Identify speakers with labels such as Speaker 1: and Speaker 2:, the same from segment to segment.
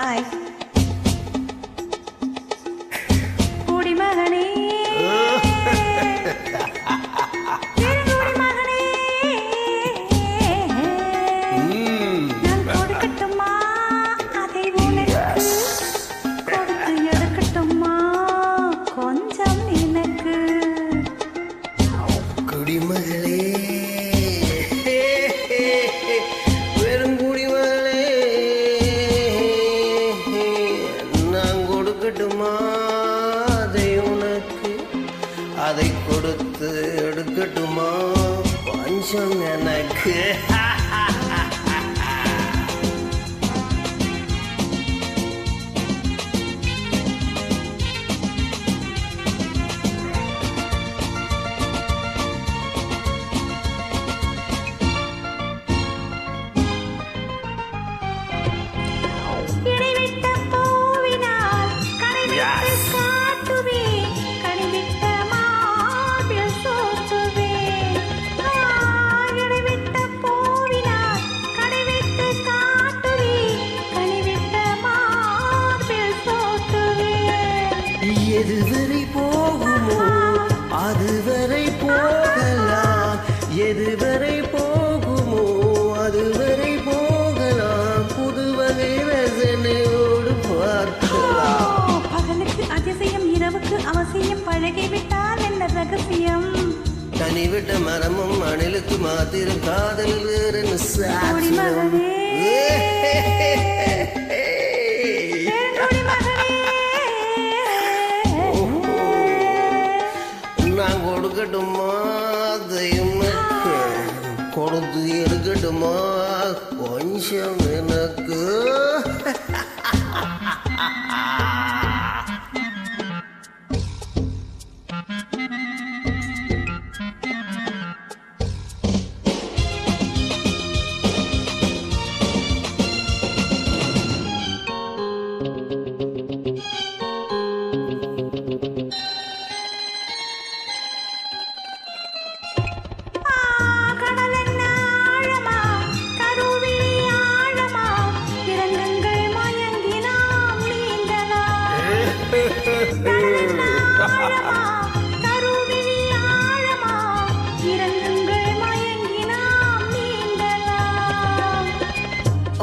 Speaker 1: Hi. அதை கொடுத்து எடுக்கட்டுமா? பஞ்சம் எனக்கு. எதுவரை போகுமோ? அதுவரை போகலாம். எதுவரை போகுமோ? அதுவரை போகலாம். புதுவகை ரசனையோடு பார்க்கலாம்.
Speaker 2: பகலுக்கு அதிசயம் இரவுக்கு அவசியம். பழகிவிட்டால் என்ன ரகசியம்?
Speaker 1: தனிவிட்ட மரமும் அணிலுக்கு மாத்திரம் காதல் வேறு
Speaker 2: ஓடி
Speaker 1: எடுக்கட்டுமா? அதையும் கொடுத்து எடுக்கட்டுமா? கொஞ்சம் எனக்கு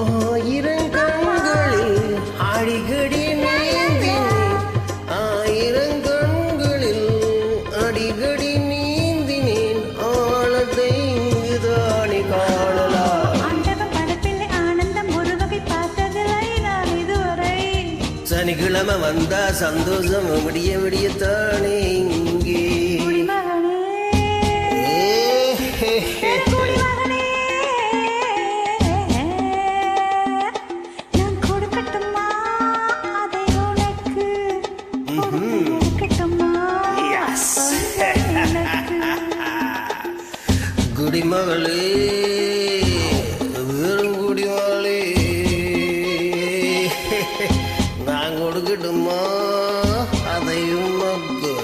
Speaker 1: ஆயிரம் கண்களில் அடிக்கடி நீந்தினேன் ஆயிரம் கண்களில் அடிக்கடி நீந்தினேன் ஆழத்தை இங்குதானே காணலாம். சனிக்கிழமை வந்தா சந்தோஷம் விடிய விடியத்தானே. குடிமகளே வெறும் குடிமகளே. நான் கொடுக்கட்டுமா? அதையும் நமக்கு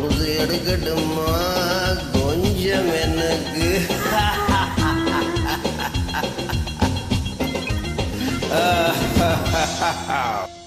Speaker 1: உறுதி எடுக்கட்டுமா? கொஞ்சம் எனக்கு. ha ha ha